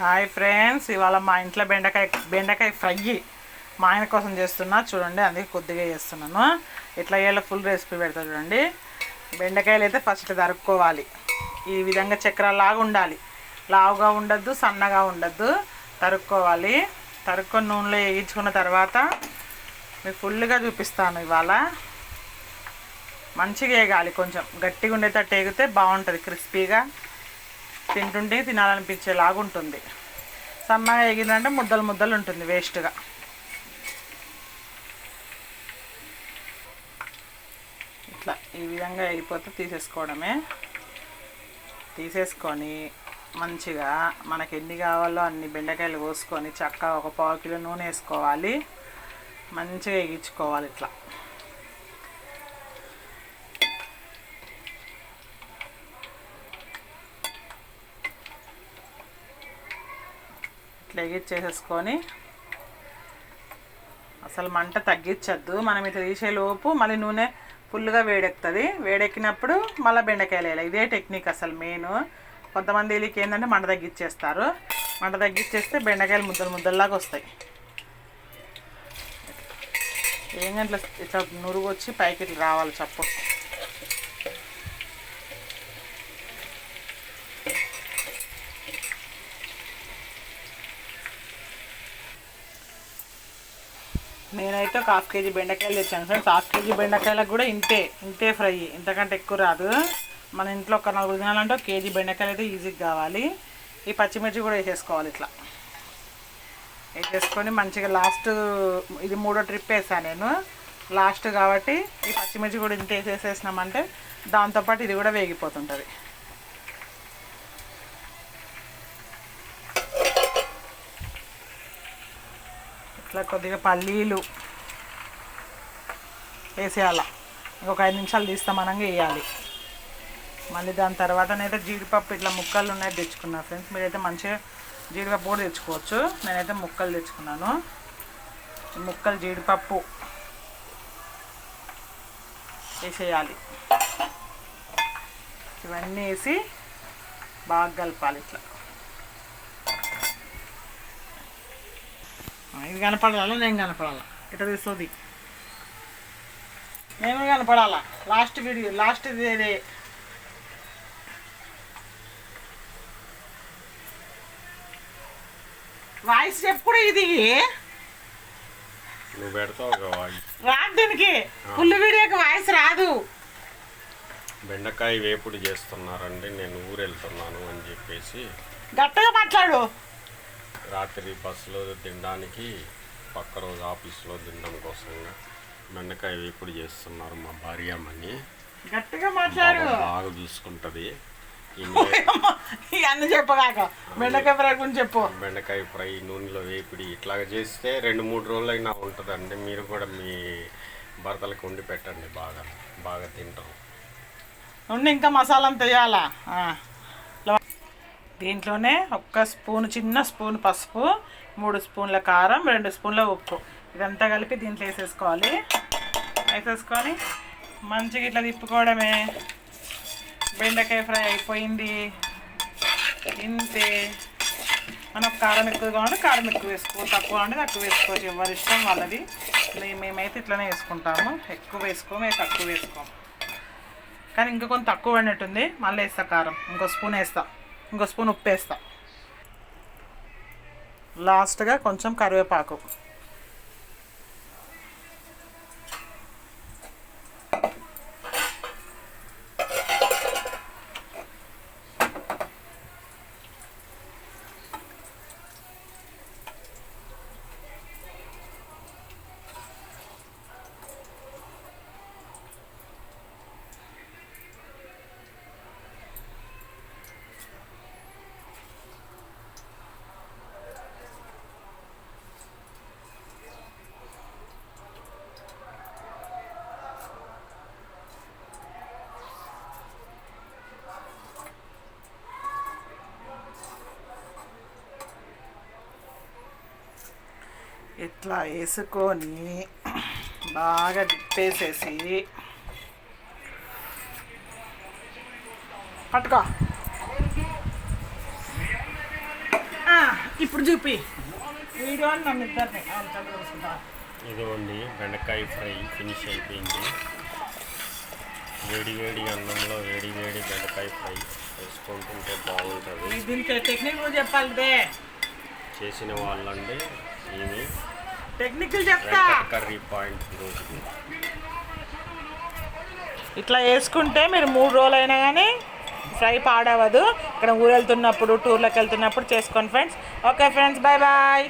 Hi friends ఇవాళ మా ఇంట్లో బెండకాయ బెండకాయ ఫ్రై మా ఆయన కోసం చేస్తున్నా. చూడండి అందుకే కొద్దిగా చేస్తున్నాను. ఇట్లా చేయాలో ఫుల్ రెసిపీ పెడతా చూడండి. బెండకాయలు అయితే ఫస్ట్ తరుక్కోవాలి. ఈ విధంగా చక్రాలాగా ఉండాలి. లావుగా ఉండద్దు సన్నగా ఉండద్దు. తరుక్కోవాలి. తరుక్కొని నూనెలో వేయించుకున్న తర్వాత మీకు ఫుల్గా చూపిస్తాను ఇవాళ. మంచిగా వేగాలి కొంచెం. గట్టిగా ఉండేటట్టు వేగితే బాగుంటుంది క్రిస్పీగా తింటుంటే తినాలనిపించేలాగా ఉంటుంది సన్నగా ఎగిందంటే ముద్దలు ముద్దలు ఉంటుంది వేస్ట్గా. ఇట్లా ఈ విధంగా అయిపోతే తీసేసుకోవడమే. తీసేసుకొని మంచిగా మనకి ఎన్ని కావాలో అన్ని బెండకాయలు కోసుకొని చక్కగా ఒక పావు కిలో నూనె వేసుకోవాలి. మంచిగా ఎగించుకోవాలి ఇట్లా. ఇట్లా ఎగిచ్చేసేసుకొని అసలు మంట తగ్గించద్దు. మనం ఇట్లా తీసేలోపు మళ్ళీ నూనె ఫుల్గా వేడెక్కుతుంది. వేడెక్కినప్పుడు మళ్ళీ బెండకాయలు వేయాలి. ఇదే టెక్నిక్ అసలు మెయిన్. కొంతమంది వీళ్ళకి ఏంటంటే మంట తగ్గించేస్తారు. మంట తగ్గించేస్తే బెండకాయలు ముద్దలు ముద్దల్లాగా వస్తాయి. ఏం గంటల ఇట్లా నురుగు వచ్చి పైకి ఇట్లా రావాలి చప్పుడు. నేనైతే ఒక హాఫ్ కేజీ బెండకాయలు తెచ్చాను ఫ్రెండ్స్. హాఫ్ కేజీ బెండకాయలకు కూడా ఇంతే ఇంతే ఫ్రై ఇంతకంటే ఎక్కువ రాదు. మన ఇంట్లో ఒక నలుగురు తినాలంటే ఒక కేజీ బెండకాయలు అయితే ఈజీగా కావాలి. ఈ పచ్చిమిర్చి కూడా వేసేసుకోవాలి ఇట్లా. వేసేసుకొని మంచిగా లాస్ట్ ఇది మూడో ట్రిప్ వేసాను నేను. లాస్ట్ కాబట్టి ఈ పచ్చిమిర్చి కూడా ఇంత వేసేసేసినామంటే దాంతోపాటు ఇది కూడా వేగిపోతుంటుంది. ఇట్లా కొద్దిగా పల్లీలు వేసేయాల. ఇంకొక ఐదు నిమిషాలు తీస్తామనంగా వేయాలి. మళ్ళీ దాని తర్వాతనైతే జీడిపప్పు ఇట్లా ముక్కలు ఉన్నాయి తెచ్చుకున్నా ఫ్రెండ్స్. మీరైతే మంచిగా జీడిపప్పు కూడా తెచ్చుకోవచ్చు. నేనైతే ముక్కలు తెచ్చుకున్నాను. ముక్కలు జీడిపప్పు వేసేయాలి. ఇవన్నీ వేసి బాగా కలపాలి ఇట్లా. ఇది కనపడాలా? నేను కనపడాలా? ఇట్లా తీస్తుంది నేను కనపడాలా? లాస్ట్ వీడియో లాస్ట్ ఇది వాయిస్ చెప్పుడు ఇది? నువ్వు పెడతావు. రాదు దీనికి. ఫుల్ వీడియోకి వాయిస్ రాదు. బెండకాయ వేపుడు చేస్తున్నారండి నేను ఊరు వెళ్తున్నాను అని చెప్పేసి. గట్టిగా మాట్లాడు. రాత్రి బస్సులో తినడానికి పక్క రోజు ఆఫీస్లో తినడం కోసంగా బెండకాయ వేపుడు చేస్తున్నారు మా భార్యమని గట్టిగా మాట్లాడు. బాగా చూసుకుంటుంది. చెప్పగాక బెండకాయ ఫ్రై గురించి చెప్పు. బెండకాయ ఫ్రై నూనెలో వేపిడి ఇట్లాగ చేస్తే రెండు మూడు రోజులైనా ఉంటుందండి. మీరు కూడా మీ భర్తలకు వండి పెట్టండి బాగా బాగా తింటారు. ఉండి ఇంకా మసాలా. ఇలా- దీంట్లోనే ఒక్క స్పూన్ చిన్న స్పూన్ పసుపు మూడు స్పూన్ల కారం రెండు స్పూన్ల ఉప్పు. ఇదంతా కలిపి దీంట్లో వేసేసుకోవాలి. వేసేసుకొని మంచిగా ఇట్లా తిప్పుకోవడమే. బెండకాయ ఫ్రై అయిపోయింది. ఇంతే. మనం కారం ఎక్కువ కావాలంటే కారం ఎక్కువ వేసుకో తక్కువ అంటే తక్కువ వేసుకోవచ్చు ఎవరి ఇష్టం వాళ్ళది. మేమైతే ఇట్లనే వేసుకుంటాము. ఎక్కువ వేసుకోము తక్కువ వేసుకోము కానీ ఇంకా కొంచెం తక్కువ పడినట్టుంది. మళ్ళీ వేస్తా కారం. ఇంకో స్పూన్ వేస్తా. ఇంకో స్పూన్ ఉప్పు వేస్తా లాస్ట్గా కొంచెం కరివేపాకు. ఇట్లా వేసుకొని బాగా తిప్పేసేసి పట్టుకో. ఇప్పుడు చూపి. వీడియో నన్ను ఇద్దరిని. ఇదిగోండి బెండకాయ ఫ్రై ఫినిష్ అయిపోయింది. వేడి వేడి అన్నంలో వేడి వేడి బెండకాయ ఫ్రై వేసుకుంటుంటే బాగుంటుంది. నీకు దీనికి టెక్నిక్ చెప్పాలి చేసిన వాళ్ళండి. ఈమె టెక్నికల్ చెప్తా. కర్రీ పాయింట్ ఇట్లా వేసుకుంటే మీరు మూడు రోజులు అయినా కానీ ఫ్రై పాడవదు. ఇక్కడ ఊరు వెళ్తున్నప్పుడు టూర్లకు వెళ్తున్నప్పుడు చేసుకోండి friends. Okay friends bye bye